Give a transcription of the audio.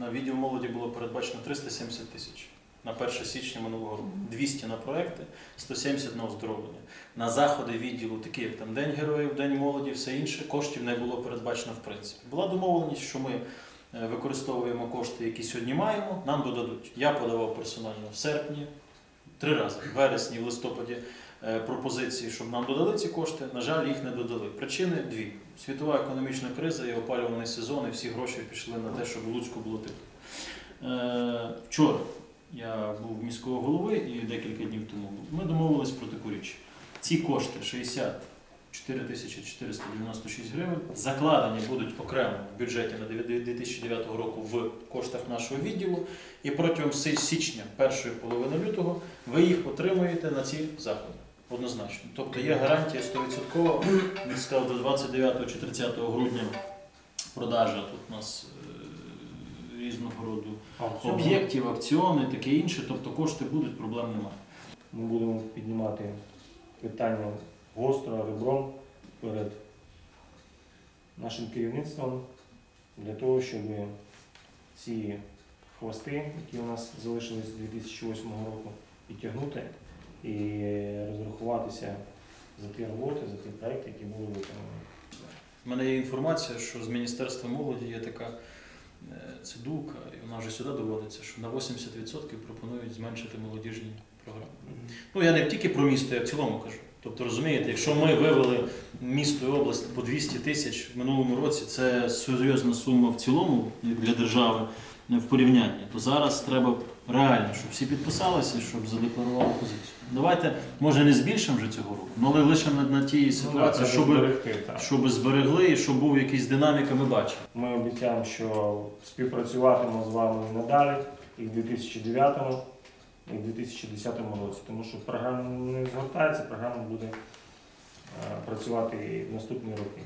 на відділ молоді було передбачено 370 тисяч на 1 січня минулого року. 200 на проекти, 170 на оздоровлення. На заходи відділу, такі як там День героїв, День молоді, все інше, коштів не було передбачено в принципі. Була домовленість, що ми е, використовуємо кошти, які сьогодні маємо, нам додадуть. Я подавав персонально в серпні, три рази, в вересні, в листопаді е, пропозиції, щоб нам додали ці кошти. На жаль, їх не додали. Причини дві: світова економічна криза і опалюваний сезон, і всі гроші пішли на те, щоб Луцьку було тепло. Е, Вчора я був міського голови і декілька днів тому. Ми домовились про таку річ. Ці кошти 64 тисячі 496 гривень закладені будуть окремо в бюджеті на 2009 року в коштах нашого відділу. І протягом січня, першої половини лютого, ви їх отримуєте на ці заходи. Однозначно. Тобто є гарантія 100%, він сказав, до 29 чи 30 грудня продажа тут у нас е, різного роду об'єктів, акціони, таке інше. Тобто кошти будуть, проблем немає. Ми будемо піднімати питання гостро ребром перед нашим керівництвом для того, щоб ці хвости, які у нас залишились з 2008 року, підтягнути і розрахуватися за ті роботи, за ті проекти, які були виконані. У мене є інформація, що з Міністерства молоді є така е, цидулка, і вона вже сюди доводиться, що на 80% пропонують зменшити молодіжні програми. Ну я не тільки про місто, я в цілому кажу. Тобто, розумієте, якщо ми вивели місто і область по 200 тисяч в минулому році, це серйозна сума в цілому для держави не в порівнянні, то зараз треба реально, щоб всі підписалися, щоб задекларували позицію. Давайте, може, не збільшимо вже цього року, але лишимо на, на тій ситуації, Ну, щоб, зберегти, щоб зберегли і щоб був якийсь динаміка, ми бачимо. Ми обіцяємо, що співпрацюватимемо з вами надалі, і в 2009, в 2010 році, тому що програма не згортається, програма буде е, працювати в наступні роки.